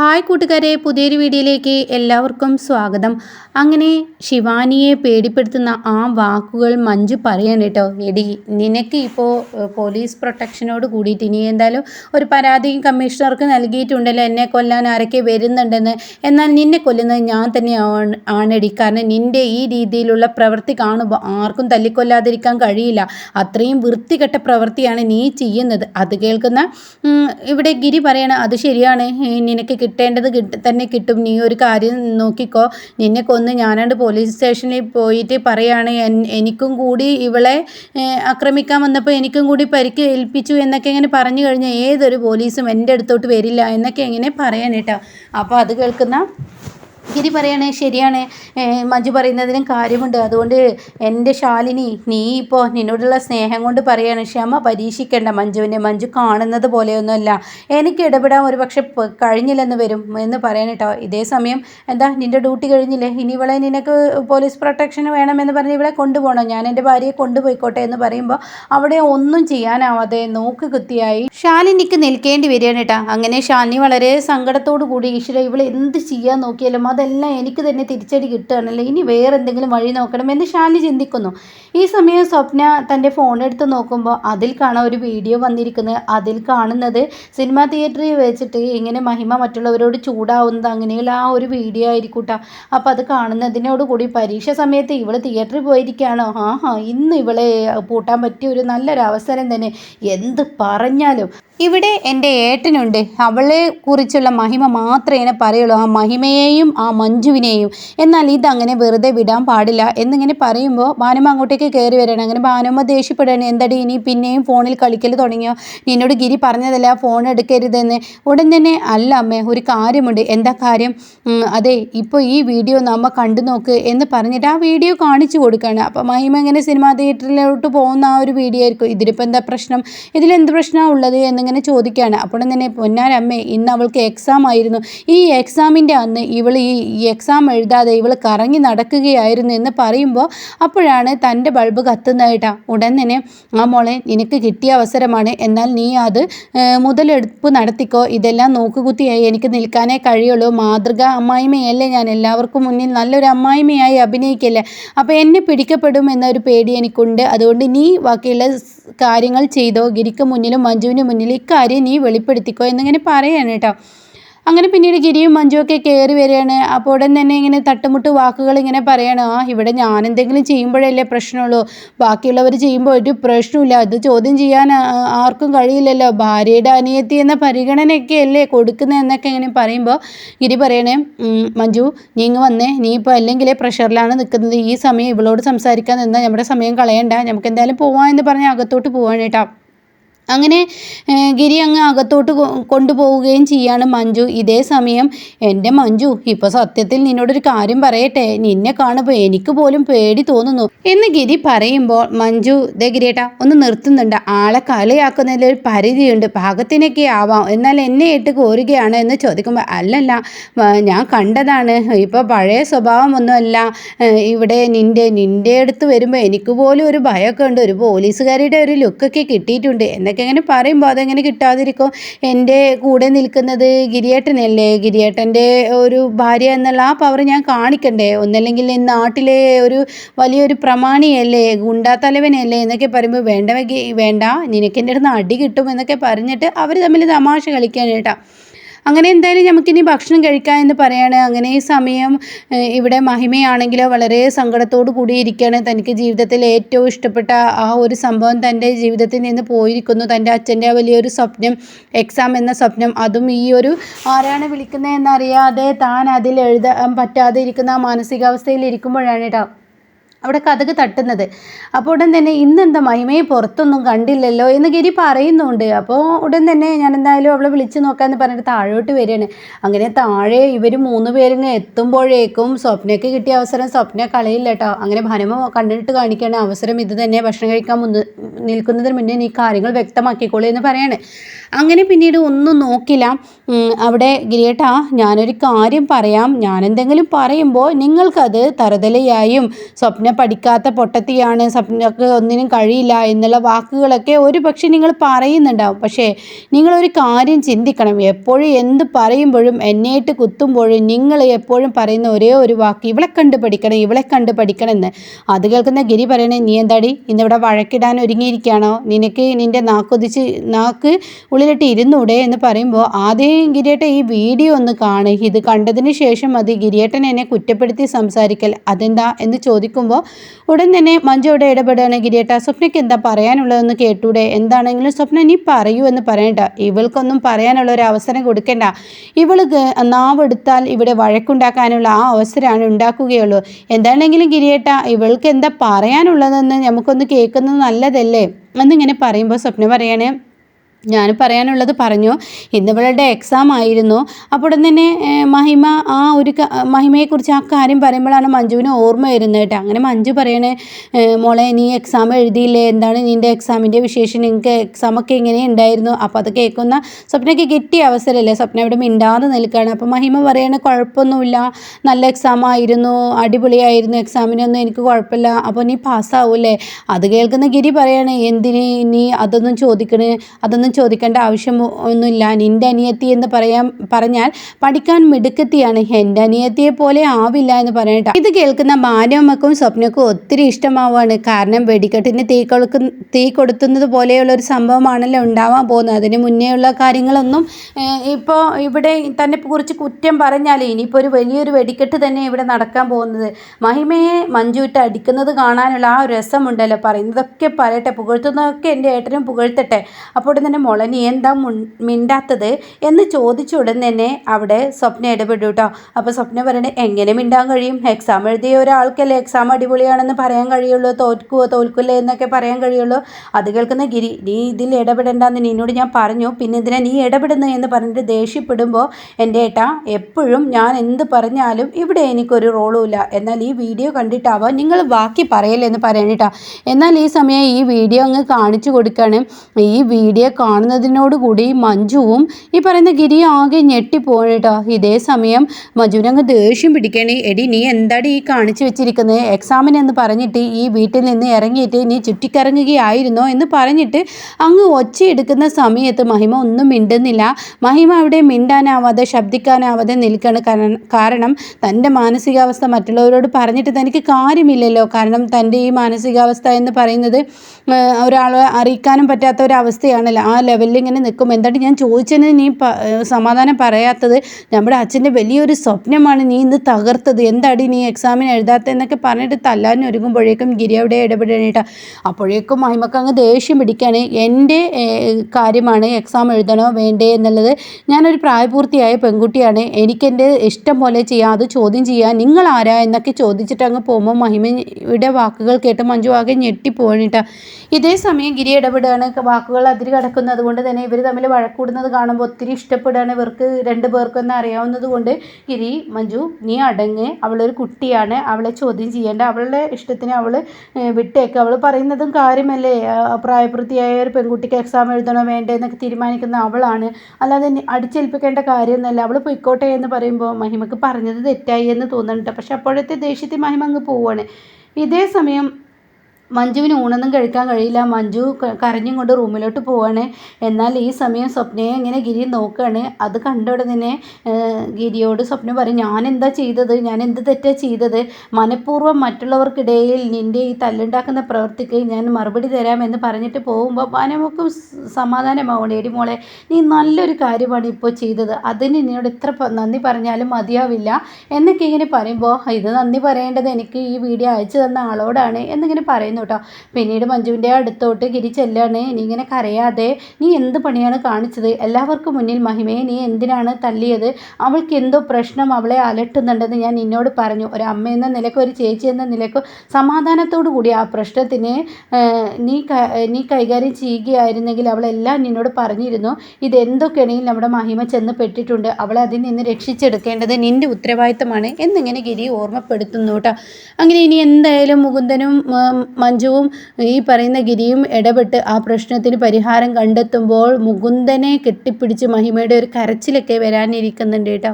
Hi കൂട്ടുകാരെ പുതിയൊരു വീഡിയോയിലേക്ക് എല്ലാവർക്കും സ്വാഗതം. അങ്ങനെ ശിവാനിയെ പേടിപ്പെടുത്തുന്ന ആ വാക്കുകൾ മഞ്ജു പറയാണ് കേട്ടോ. എടി നിനക്ക് ഇപ്പോൾ പോലീസ് പ്രൊട്ടക്ഷനോട് കൂടിയിട്ട് ഇനി എന്തായാലും ഒരു പരാതി കമ്മീഷണർക്ക് നൽകിയിട്ടുണ്ടല്ലോ. എന്നെ കൊല്ലാൻ ആരൊക്കെ വരുന്നുണ്ടെന്ന്. എന്നാൽ നിന്നെ കൊല്ലുന്നത് ഞാൻ തന്നെ ആണെടി. കാരണം നിന്റെ ഈ രീതിയിലുള്ള പ്രവൃത്തി കാണുമ്പോൾ ആർക്കും തല്ലിക്കൊല്ലാതിരിക്കാൻ കഴിയില്ല. അത്രയും വൃത്തികെട്ട പ്രവൃത്തിയാണ് നീ ചെയ്യുന്നത്. അത് കേൾക്കുന്ന ഇവിടെ ഗിരി പറയണ അത് ശരിയാണ്. നിനക്ക് കിട്ടേണ്ടത് കിട്ട തന്നെ കിട്ടും. നീ ഒരു കാര്യം നോക്കിക്കോ. നിന്നെ കൊന്ന് ഞാനാണ്ട് പോലീസ് സ്റ്റേഷനിൽ പോയിട്ട് പറയാണ് എനിക്കും കൂടി ഇവളെ ആക്രമിക്കാൻ വന്നപ്പോൾ എനിക്കും കൂടി പരിക്ക് ഏൽപ്പിച്ചു എന്നൊക്കെ ഇങ്ങനെ പറഞ്ഞു കഴിഞ്ഞാൽ ഏതൊരു പോലീസും എന്റെ അടുത്തോട്ട് വരില്ല എന്നൊക്കെ എങ്ങനെ പറയാൻ അപ്പോൾ അത് കേൾക്കുന്ന ഗിരി പറയണേ ശരിയാണ്. മഞ്ജു പറയുന്നതിനും കാര്യമുണ്ട്. അതുകൊണ്ട് എന്റെ ശാലിനി നീ ഇപ്പോൾ നിന്നോടുള്ള സ്നേഹം കൊണ്ട് പറയാണ് ക്ഷമ പരീക്ഷിക്കേണ്ട മഞ്ജുവിനെ. മഞ്ജു കാണുന്നത് പോലെയൊന്നുമല്ല. എനിക്ക് ഇടപെടാൻ ഒരു പക്ഷെ കഴിഞ്ഞില്ലെന്ന് വരും എന്ന് പറയണം കേട്ടോ ഇതേ സമയം എന്താ നിന്റെ ഡ്യൂട്ടി കഴിഞ്ഞില്ലേ? ഇനി ഇവളെ നിനക്ക് പോലീസ് പ്രൊട്ടക്ഷന് വേണമെന്ന് പറഞ്ഞ് ഇവളെ കൊണ്ടുപോകണം? ഞാൻ എന്റെ ഭാര്യയെ കൊണ്ടുപോയിക്കോട്ടെ എന്ന് പറയുമ്പോൾ അവിടെ ഒന്നും ചെയ്യാനാവാതെ നോക്ക് കുത്തിയായി ശാലിനിക്ക് നിൽക്കേണ്ടി വരികയാണ് കേട്ടോ അങ്ങനെ ശാലിനി വളരെ സങ്കടത്തോടു കൂടി ഈശ്വര ഇവളെ എന്ത് ചെയ്യാൻ നോക്കിയാലും അത് അതെല്ലാം എനിക്ക് തന്നെ തിരിച്ചടി കിട്ടുകയാണല്ലോ. ഇനി വേറെ എന്തെങ്കിലും വഴി നോക്കണമെന്ന് ഷാനി ചിന്തിക്കുന്നു. ഈ സമയം സ്വപ്ന തന്റെ ഫോൺ എടുത്ത് നോക്കുമ്പോൾ അതിൽ കാണാൻ ഒരു വീഡിയോ വന്നിരിക്കുന്നത്. അതിൽ കാണുന്നത് സിനിമാ തിയേറ്ററിൽ വെച്ചിട്ട് ഇങ്ങനെ മഹിമ മറ്റുള്ളവരോട് ചൂടാവുന്നത് അങ്ങനെയുള്ള ആ ഒരു വീഡിയോ ആയിരിക്കൂട്ടാ അപ്പോൾ അത് കാണുന്നതിനോട് കൂടി പരീക്ഷ സമയത്ത് ഇവൾ തിയേറ്ററിൽ പോയിരിക്കുകയാണോ? ആ ഹാ ഇന്ന് ഇവളെ പൂട്ടാൻ പറ്റിയ ഒരു നല്ലൊരു അവസരം തന്നെ. എന്ത് പറഞ്ഞാലും. ഇവിടെ എന്റെ ഏട്ടനുണ്ട്. അവളെ കുറിച്ചുള്ള മഹിമ മാത്രമേ പറയുള്ളൂ. ആ മഹിമയെയും ആ മഞ്ജുവിനെയും. എന്നാൽ ഇതങ്ങനെ വെറുതെ വിടാൻ പാടില്ല എന്നിങ്ങനെ പറയുമ്പോൾ ഭാനുമ അങ്ങോട്ടേക്ക് കയറി വരണം. അങ്ങനെ ഭാനുമ ദേഷ്യപ്പെടുകയാണ് എന്തടി ഇനി പിന്നെയും ഫോണിൽ കളിക്കൽ തുടങ്ങിയോ? നിന്നോട് ഗിരി പറഞ്ഞതല്ല ഫോൺ എടുക്കരുതെന്ന്? ഉടൻ തന്നെ അല്ല അമ്മേ ഒരു കാര്യമുണ്ട്. എന്താ കാര്യം? അതെ ഇപ്പോൾ ഈ വീഡിയോ നമ്മ കണ്ടു നോക്ക് എന്ന് പറഞ്ഞിട്ട് ആ വീഡിയോ കാണിച്ചു കൊടുക്കുകയാണ്. അപ്പോൾ മഹിമ ഇങ്ങനെ സിനിമാ തിയേറ്ററിലോട്ട് പോകുന്ന ആ ഒരു വീഡിയോ ആയിരിക്കും. ഇതിലിപ്പോൾ എന്താ പ്രശ്നം? ഇതിലെന്ത് പ്രശ്നമാണ് ഉള്ളത് എന്നിങ്ങനെ ചോദിക്കുകയാണ്. അപ്പോൾ തന്നെ പൊന്നാരമ്മേ ഇന്ന് അവൾക്ക് എക്സാം ആയിരുന്നു. ഈ എക്സാമിന്റെ അന്ന് ഇവൾ ഈ എക്സാം എഴുതാതെ ഇവൾ കറങ്ങി നടക്കുകയായിരുന്നു എന്ന് പറയുമ്പോൾ അപ്പോഴാണ് തന്റെ ബൾബ് കത്തുന്നതായിട്ടാ ഉടൻ തന്നെ ആ മോളെ നിനക്ക് കിട്ടിയ അവസരമാണ്. എന്നാൽ നീ അത് മുതലെടുപ്പ് നടത്തിക്കോ. ഇതെല്ലാം നോക്കുകുത്തിയായി എനിക്ക് നിൽക്കാനേ കഴിയുള്ളൂ. മാതൃക അമ്മായിമയല്ലേ ഞാൻ. എല്ലാവർക്കും മുന്നിൽ നല്ലൊരു അമ്മായിമയായി അഭിനയിക്കല്ലേ. അപ്പോൾ എന്നെ പിടിക്കപ്പെടും എന്നൊരു പേടി എനിക്കുണ്ട്. അതുകൊണ്ട് നീ ബാക്കിയുള്ള കാര്യങ്ങൾ ചെയ്തോ. ഗിരിക്ക് മുന്നിലും മഞ്ജുവിന് മുന്നിലും ഇക്കാര്യം നീ വെളിപ്പെടുത്തിക്കോ എന്നിങ്ങനെ പറയാണ് കേട്ടോ. അങ്ങനെ പിന്നീട് ഗിരിയും മഞ്ജുവൊക്കെ കയറി വരികയാണ്. അപ്പോൾ ഉടൻ തന്നെ ഇങ്ങനെ തട്ടുമുട്ട് വാക്കുകൾ ഇങ്ങനെ പറയണം. ആ ഇവിടെ ഞാൻ എന്തെങ്കിലും ചെയ്യുമ്പോഴല്ലേ പ്രശ്നമുള്ളൂ. ബാക്കിയുള്ളവർ ചെയ്യുമ്പോൾ ഒരു പ്രശ്നമില്ല അത് ചോദ്യം ചെയ്യാൻ ആർക്കും കഴിയില്ലല്ലോ. ഭാര്യയുടെ അനിയത്തി എന്ന പരിഗണനയൊക്കെ അല്ലേ കൊടുക്കുന്നത് എന്നൊക്കെ ഇങ്ങനെ പറയുമ്പോൾ ഗിരി പറയണേ മഞ്ജു നീ ഇങ്ങ് വന്നേ. നീ ഇപ്പോൾ അല്ലെങ്കിലേ പ്രഷറിലാണ് നിൽക്കുന്നത്. ഈ സമയം ഇവളോട് സംസാരിക്കാൻ നിന്നാൽ നമ്മുടെ സമയം കളയണ്ട. നമുക്ക് എന്തായാലും പോവാം എന്ന് പറഞ്ഞ് അകത്തോട്ട് പോവാണ് കേട്ടോ. അങ്ങനെ ഗിരി അങ്ങ് അകത്തോട്ട് കൊണ്ടുപോവുകയും ചെയ്യാണ് മഞ്ജു. ഇതേ സമയം എന്റെ മഞ്ജു ഇപ്പോൾ സത്യത്തിൽ നിന്നോടൊരു കാര്യം പറയട്ടെ. നിന്നെ കാണുമ്പോൾ എനിക്ക് പോലും പേടി തോന്നുന്നു. എന്ന് ഗിരി പറയുമ്പോൾ മഞ്ജു ദേ ഗിരിയേട്ടാ ഒന്ന് നിർത്തുന്നുണ്ട്. ആളെ കളിയാക്കുന്നതിൽ ഒരു പരിധിയുണ്ട്. പാകത്തിനൊക്കെ ആവാം. എന്നാൽ എന്നെ ഇട്ട് കോരുകയാണ് എന്ന് ചോദിക്കുമ്പോൾ അല്ലല്ല ഞാൻ കണ്ടതാണ്. ഇപ്പോൾ പഴയ സ്വഭാവമൊന്നുമല്ല. ഇവിടെ നിന്റെ നിന്റെ അടുത്ത് വരുമ്പോൾ എനിക്ക് പോലും ഒരു ഭയമൊക്കെ ഉണ്ട്. ഒരു പോലീസുകാരിയുടെ ഒരു ലുക്കൊക്കെ കിട്ടിയിട്ടുണ്ട്. എന്നൊക്കെ എന്നൊക്കെ അങ്ങനെ പറയുമ്പോൾ അതെങ്ങനെ കിട്ടാതിരിക്കും. എന്റെ കൂടെ നിൽക്കുന്നത് ഗിരിയേട്ടനല്ലേ? ഗിരിയേട്ടന്റെ ഒരു ഭാര്യ എന്നുള്ള ആ പവർ ഞാൻ കാണിക്കണ്ടേ? ഒന്നല്ലെങ്കിൽ നാട്ടിലെ ഒരു വലിയൊരു പ്രമാണിയല്ലേ? ഗുണ്ടാത്തലവനല്ലേ എന്നൊക്കെ പറയുമ്പോൾ വേണ്ട വേണ്ട നിനക്ക് എന്റെ അടുത്ത് അടി കിട്ടും എന്നൊക്കെ പറഞ്ഞിട്ട് അവർ തമ്മിൽ തമാശ കളിക്കാൻ കേട്ടോ അങ്ങനെ എന്തായാലും നമുക്കിനി ഭക്ഷണം കഴിക്കാം എന്ന് പറയാണ്. അങ്ങനെ ഈ സമയം ഇവിടെ മഹിമയാണെങ്കിലോ വളരെ സങ്കടത്തോടു കൂടി ഇരിക്കുകയാണ്. തനിക്ക് ജീവിതത്തിൽ ഏറ്റവും ഇഷ്ടപ്പെട്ട ആ ഒരു സംഭവം തന്റെ ജീവിതത്തിൽ നിന്ന് പോയിരിക്കുന്നു. തന്റെ അച്ഛന്റെ വലിയൊരു സ്വപ്നം എക്സാം എന്ന സ്വപ്നം അതും ഈ ഒരു ആരാണ് വിളിക്കുന്നതെന്നറിയാതെ താൻ അതിൽ എഴുതാൻ പറ്റാതെ ഇരിക്കുന്ന ആ മാനസികാവസ്ഥയിൽ ഇരിക്കുമ്പോഴാണ് കേട്ടോ. അവിടെ കഥക് തട്ടുന്നത്. അപ്പോൾ ഉടൻ തന്നെ ഇന്നെന്താ മഹിമയെ പുറത്തൊന്നും കണ്ടില്ലല്ലോ എന്ന് ഗിരി പറയുന്നുണ്ട്. അപ്പോൾ ഉടൻ തന്നെ ഞാൻ എന്തായാലും അവളെ വിളിച്ച് നോക്കാമെന്ന് പറഞ്ഞിട്ട് താഴോട്ട് വരികയാണ്. അങ്ങനെ താഴെ ഇവർ മൂന്ന് പേരും എത്തുമ്പോഴേക്കും സ്വപ്നയ്ക്ക് കിട്ടിയ അവസരം സ്വപ്ന കളയില്ല കേട്ടോ അങ്ങനെ ഭനമ കണ്ടിട്ട് കാണിക്കുകയാണ് അവസരം ഇത് തന്നെ ഭക്ഷണം കഴിക്കാൻ മുന്ന് നിൽക്കുന്നതിന് മുന്നേ നീ കാര്യങ്ങൾ വ്യക്തമാക്കിക്കോളൂ എന്ന് പറയാണ്. അങ്ങനെ പിന്നീട് ഒന്നും നോക്കില്ല. അവിടെ ഗിരിയേട്ടാ ഞാനൊരു കാര്യം പറയാം. ഞാനെന്തെങ്കിലും പറയുമ്പോൾ നിങ്ങൾക്കത് തറുതലയായും സ്വപ്ന സ്വപ്ന പഠിക്കാത്ത പൊട്ടത്തിയാണ് സ്വപ്നക്ക് ഒന്നിനും കഴിയില്ല എന്നുള്ള വാക്കുകളൊക്കെ ഒരു പക്ഷെ നിങ്ങൾ പറയുന്നുണ്ടാവും. പക്ഷേ നിങ്ങളൊരു കാര്യം ചിന്തിക്കണം. എപ്പോഴും എന്ത് പറയുമ്പോഴും എന്നെയിട്ട് കുത്തുമ്പോഴും നിങ്ങൾ എപ്പോഴും പറയുന്ന ഒരേ ഒരു വാക്ക് ഇവളെ കണ്ട് പഠിക്കണം ഇവളെ കണ്ട് പഠിക്കണം എന്ന് അത് കേൾക്കുന്ന ഗിരി പറയണേ നീ എന്താടി? ഇന്നിവിടെ വഴക്കിടാൻ ഒരുങ്ങിയിരിക്കുകയാണോ? നിനക്ക് നിന്റെ നാക്കൊതിച്ച് നാക്ക് ഉള്ളിലിട്ട് ഇരുന്നൂടെ? എന്ന് പറയുമ്പോൾ ആദ്യം ഗിരിയേട്ട ഈ വീഡിയോ ഒന്ന് കാണുക. ഇത് കണ്ടതിന് ശേഷം അത് ഗിരിയേട്ടൻ എന്നെ കുറ്റപ്പെടുത്തി സംസാരിക്കൽ. അതെന്താ എന്ന് ചോദിക്കുമ്പോൾ ഉടൻ തന്നെ മഞ്ജു ഇവിടെ ഇടപെടുകയാണ്. ഗിരിയേട്ട സ്വപ്നയ്ക്ക് എന്താ പറയാനുള്ളതെന്ന് കേട്ടൂടെ? എന്താണെങ്കിലും സ്വപ്ന നീ പറയൂ എന്ന് പറയണ്ട. ഇവൾക്കൊന്നും പറയാനുള്ള ഒരു അവസരം കൊടുക്കണ്ട. ഇവൾക്ക് നാവെടുത്താൽ ഇവിടെ വഴക്കുണ്ടാക്കാനുള്ള ആ അവസരമാണ് ഉണ്ടാക്കുകയുള്ളൂ. എന്താണെങ്കിലും ഗിരിയേട്ട ഇവൾക്ക് എന്താ പറയാനുള്ളതെന്ന് നമുക്കൊന്ന് കേൾക്കുന്നത് നല്ലതല്ലേ? എന്നിങ്ങനെ പറയുമ്പോൾ സ്വപ്ന പറയാണ് ഞാൻ പറയാനുള്ളത് പറഞ്ഞു. ഇന്നിവളുടെ എക്സാം ആയിരുന്നു. അപ്പോൾ തന്നെ മഹിമ ആ ഒരു മഹിമയെക്കുറിച്ച് ആ കാര്യം പറയുമ്പോഴാണ് മഞ്ജുവിന് ഓർമ്മ വരുന്നത് കേട്ടോ. അങ്ങനെ മഞ്ജു പറയണേ മോളെ നീ എക്സാം എഴുതിയില്ലേ? എന്താണ് നിന്റെ എക്സാമിന്റെ വിശേഷം? നിങ്ങൾക്ക് എക്സാമൊക്കെ എങ്ങനെ ഉണ്ടായിരുന്നു? അപ്പോൾ അത് കേൾക്കുന്ന സ്വപ്നയ്ക്ക് കിട്ടിയ അവസരമല്ലേ? സ്വപ്ന ഇവിടെ മിണ്ടാതെ നിൽക്കുകയാണ്. അപ്പോൾ മഹിമ പറയണ കുഴപ്പമൊന്നുമില്ല. നല്ല എക്സാം ആയിരുന്നു. അടിപൊളിയായിരുന്നു. എക്സാമിനൊന്നും എനിക്ക് കുഴപ്പമില്ല. അപ്പോൾ നീ പാസ്സാവൂല്ലേ അത് കേൾക്കുന്ന ഗിരി പറയണേ എന്തിന് നീ അതൊന്നും ചോദിക്കണേ? അതൊന്നും ഒന്നും ചോദിക്കേണ്ട ആവശ്യം ഒന്നുമില്ല. നിന്റെ അനിയത്തി എന്ന് പറയാൻ പറഞ്ഞാൽ പഠിക്കാൻ മിടുക്കത്തിയാണ്. എന്റെ അനിയത്തിയെ പോലെ ആവില്ല എന്ന് പറയട്ടെ ഇത് കേൾക്കുന്ന മാനവമ്മക്കും സ്വപ്നക്കും ഒത്തിരി ഇഷ്ടമാവുകയാണ്. കാരണം വെടിക്കെട്ടിന് തീ കൊടുക്കുന്ന തീ കൊടുത്തുന്നത് പോലെയുള്ള ഒരു സംഭവമാണല്ലോ ഉണ്ടാവാൻ പോകുന്നത്. അതിന് മുന്നേ ഉള്ള കാര്യങ്ങളൊന്നും ഇപ്പോൾ ഇവിടെ തന്നെ കുറിച്ച് കുറ്റം പറഞ്ഞാൽ ഇനിയിപ്പോൾ ഒരു വലിയൊരു വെടിക്കെട്ട് തന്നെ ഇവിടെ നടക്കാൻ പോകുന്നത്. മഹിമയെ മഞ്ജുവിട്ട് അടിക്കുന്നത് കാണാനുള്ള ആ രസമുണ്ടല്ലോ. പറയുന്നതൊക്കെ പറയട്ടെ പുകഴ്ത്തുന്നതൊക്കെ എന്റെ ഏട്ടനും പുകഴ്ത്തട്ടെ. അപ്പോൾ തന്നെ മോളെ നീ എന്താ മിണ്ടാത്തത്? എന്ന് ചോദിച്ച ഉടൻ തന്നെ അവിടെ സ്വപ്ന ഇടപെട്ടു കേട്ടോ അപ്പോൾ സ്വപ്ന പറയണേ എങ്ങനെ മിണ്ടാൻ കഴിയും? എക്സാം എഴുതിയ ഒരാൾക്കല്ലേ എക്സാം അടിപൊളിയാണെന്ന് പറയാൻ കഴിയുള്ളൂ? തോൽക്കുവോ തോൽക്കില്ലേ എന്നൊക്കെ പറയാൻ കഴിയുള്ളൂ? അത് കേൾക്കുന്ന ഗിരി നീ ഇതിൽ ഇടപെടേണ്ടെന്ന് നിന്നോട് ഞാൻ പറഞ്ഞു. പിന്നെ ഇതിനെ നീ ഇടപെടുന്നു? എന്ന് പറഞ്ഞിട്ട് ദേഷ്യപ്പെടുമ്പോൾ എന്റെ ഏട്ടാ എപ്പോഴും ഞാൻ എന്ത് പറഞ്ഞാലും ഇവിടെ എനിക്കൊരു റോളും ഇല്ല. എന്നാൽ ഈ വീഡിയോ കണ്ടിട്ടാവാം നിങ്ങൾ ബാക്കി പറയലെന്ന് പറയണേട്ടാ എന്നാൽ ഈ സമയം ഈ വീഡിയോ അങ്ങ് കാണിച്ചു കൊടുക്കുകയാണ് ഈ വീഡിയോ കാണുന്നതിനോടുകൂടി മഞ്ജുവും ഈ പറയുന്ന ഗിരി ആകെ ഞെട്ടിപ്പോയിട്ടോ ഇതേ സമയം മഞ്ജുവിനങ്ങ് ദേഷ്യം പിടിക്കണേ. എടി നീ എന്താടി ഈ കാണിച്ചു വെച്ചിരിക്കുന്നത് എക്സാമിന് എന്ന് പറഞ്ഞിട്ട് ഈ വീട്ടിൽ നിന്ന് ഇറങ്ങിയിട്ട് നീ ചുറ്റിക്കറങ്ങുകയായിരുന്നോ എന്ന് പറഞ്ഞിട്ട് അങ്ങ് ഒച്ചയെടുക്കുന്ന സമയത്ത് മഹിമ ഒന്നും മിണ്ടുന്നില്ല. മഹിമ അവിടെ മിണ്ടാനാവാതെ ശബ്ദിക്കാനാവാതെ നിൽക്കണ കാരണം തന്റെ മാനസികാവസ്ഥ മറ്റുള്ളവരോട് പറഞ്ഞിട്ട് തനിക്ക് കാര്യമില്ലല്ലോ. കാരണം തന്റെ ഈ മാനസികാവസ്ഥ എന്ന് പറയുന്നത് ഒരാളെ അറിയിക്കാനും പറ്റാത്ത ഒരു അവസ്ഥയാണല്ലോ ആ ലെവലിൽ ഇങ്ങനെ നിൽക്കും എന്താണ് ഞാൻ ചോദിച്ചതിന് നീ സമാധാനം പറയാത്തത്? നമ്മുടെ അച്ഛന്റെ വലിയൊരു സ്വപ്നമാണ് നീ ഇന്ന് തകർത്തത്. എന്താടി നീ എക്സാമിന് എഴുതാത്തതെന്നൊക്കെ പറഞ്ഞിട്ട് തല്ലാൻ ഒരുങ്ങുമ്പോഴേക്കും ഗിരി അവിടെ ഇടപെടണേട്ട അപ്പോഴേക്കും മഹിമക്ക് അങ്ങ് ദേഷ്യം പിടിക്കുകയാണ് എന്റെ കാര്യമാണ് എക്സാം എഴുതണോ വേണ്ടേ എന്നുള്ളത് ഞാനൊരു പ്രായപൂർത്തിയായ പെൺകുട്ടിയാണ്. എനിക്കെന്റെ ഇഷ്ടം പോലെ ചെയ്യാം അത് ചോദ്യം ചെയ്യാം. നിങ്ങൾ ആരാ എന്നൊക്കെ ചോദിച്ചിട്ട് അങ്ങ് പോകുമ്പോൾ മഹിമയുടെ വാക്കുകൾ കേട്ട് മഞ്ജു ആകെ ഞെട്ടിപ്പോണിട്ട ഇതേ സമയം ഗിരി ഇടപെടുകയാണ്. വാക്കുകൾ അതിരി കിടക്കുന്നത് കൊണ്ട് തന്നെ ഇവർ തമ്മിൽ വഴക്കൂടുന്നത് കാണുമ്പോൾ ഒത്തിരി ഇഷ്ടപ്പെടുകയാണ്. ഇവർക്ക് രണ്ട് പേർക്കൊന്നും അറിയാവുന്നത് കൊണ്ട് ഗിരി മഞ്ജു നീ അടങ്ങ്. അവളൊരു കുട്ടിയാണ്. അവളെ ചോദ്യം ചെയ്യേണ്ട. അവളുടെ ഇഷ്ടത്തിന് അവൾ വിട്ടേക്ക്. അവൾ പറയുന്നതും കാര്യമല്ലേ? പ്രായപൂർത്തിയായ ഒരു പെൺകുട്ടിക്ക് എക്സാം എഴുതണോ വേണ്ടേ എന്നൊക്കെ തീരുമാനിക്കുന്ന അവളാണ്. അല്ലാതെ അടിച്ചേൽപ്പിക്കേണ്ട കാര്യമൊന്നുമല്ല. അവൾ പൊയ്ക്കോട്ടെ എന്ന് പറയുമ്പോൾ മഹിമക്ക് പറഞ്ഞത് തെറ്റായി എന്ന് തോന്നുന്നുണ്ട്. പക്ഷെ അപ്പോഴത്തെ ദേഷ്യത്തിൽ മഹിമ അങ്ങ് പോവുകയാണ് ഇതേ സമയം മഞ്ജുവിന് ഊണൊന്നും കഴിക്കാൻ കഴിയില്ല. മഞ്ജു കരഞ്ഞും കൊണ്ട് റൂമിലോട്ട് പോവാണ്. എന്നാൽ ഈ സമയം സ്വപ്നയെ ഇങ്ങനെ ഗിരി നോക്കുകയാണ് അത് കണ്ടോടെ തന്നെ ഗിരിയോട് സ്വപ്ന പറയും ഞാൻ എന്താ ചെയ്തത്? ഞാൻ എന്ത് തെറ്റാ ചെയ്തത്? മനഃപൂർവം മറ്റുള്ളവർക്കിടയിൽ നിന്റെ ഈ തല്ലുണ്ടാക്കുന്ന പ്രവൃത്തിക്ക് ഞാൻ മറുപടി തരാമെന്ന് പറഞ്ഞിട്ട് പോകുമ്പോൾ മനമൊക്കെ സമാധാനമാവണം. എടി മോളെ നീ നല്ലൊരു കാര്യമാണ് ഇപ്പോൾ ചെയ്തത്. അതിന് നിന്നോട് എത്ര നന്ദി പറഞ്ഞാലും മതിയാവില്ല. എന്നൊക്കെ ഇങ്ങനെ പറയുമ്പോൾ ഇത് നന്ദി പറയേണ്ടത് എനിക്ക് ഈ വീഡിയോ അയച്ചു തന്ന ആളോടാണ് എന്നിങ്ങനെ പറയുന്നു. കേട്ടോ പിന്നീട് മഞ്ജുവിന്റെ അടുത്തോട്ട് ഗിരി ചെല്ലാണ്. നീ ഇങ്ങനെ കരയാതെ നീ എന്ത് പണിയാണ് കാണിച്ചത്? എല്ലാവർക്കും മുന്നിൽ മഹിമയെ നീ എന്തിനാണ് തല്ലിയത് അവൾക്ക് എന്തോ പ്രശ്നം അവളെ അലട്ടുന്നുണ്ടെന്ന് ഞാൻ നിന്നോട് പറഞ്ഞു. ഒരു അമ്മ എന്ന നിലയ്ക്ക് ഒരു ചേച്ചി എന്ന നിലയ്ക്ക് സമാധാനത്തോടു കൂടി ആ പ്രശ്നത്തിന് നീ നീ കൈകാര്യം ചെയ്യുകയായിരുന്നെങ്കിൽ അവളെല്ലാം നിന്നോട് പറഞ്ഞിരുന്നു. ഇതെന്തൊക്കെയാണെങ്കിൽ നമ്മുടെ മഹിമ ചെന്ന് പെട്ടിട്ടുണ്ട്. അവളെ അതിൽ നിന്ന് രക്ഷിച്ചെടുക്കേണ്ടത് നിന്റെ ഉത്തരവാദിത്തമാണ് എന്നിങ്ങനെ ഗിരി ഓർമ്മപ്പെടുത്തുന്നു കേട്ടോ അങ്ങനെ ഇനി എന്തായാലും മുകുന്ദനും മഞ്ജുവും ഈ പറയുന്ന ഗിരിയും ഇടപെട്ട് ആ പ്രശ്നത്തിന് പരിഹാരം കണ്ടെത്തുമ്പോൾ മുകുന്ദനെ കെട്ടിപ്പിടിച്ച് മഹിമയുടെ ഒരു കരച്ചിലൊക്കെ വരാനിരിക്കുന്നുണ്ട് കേട്ടോ.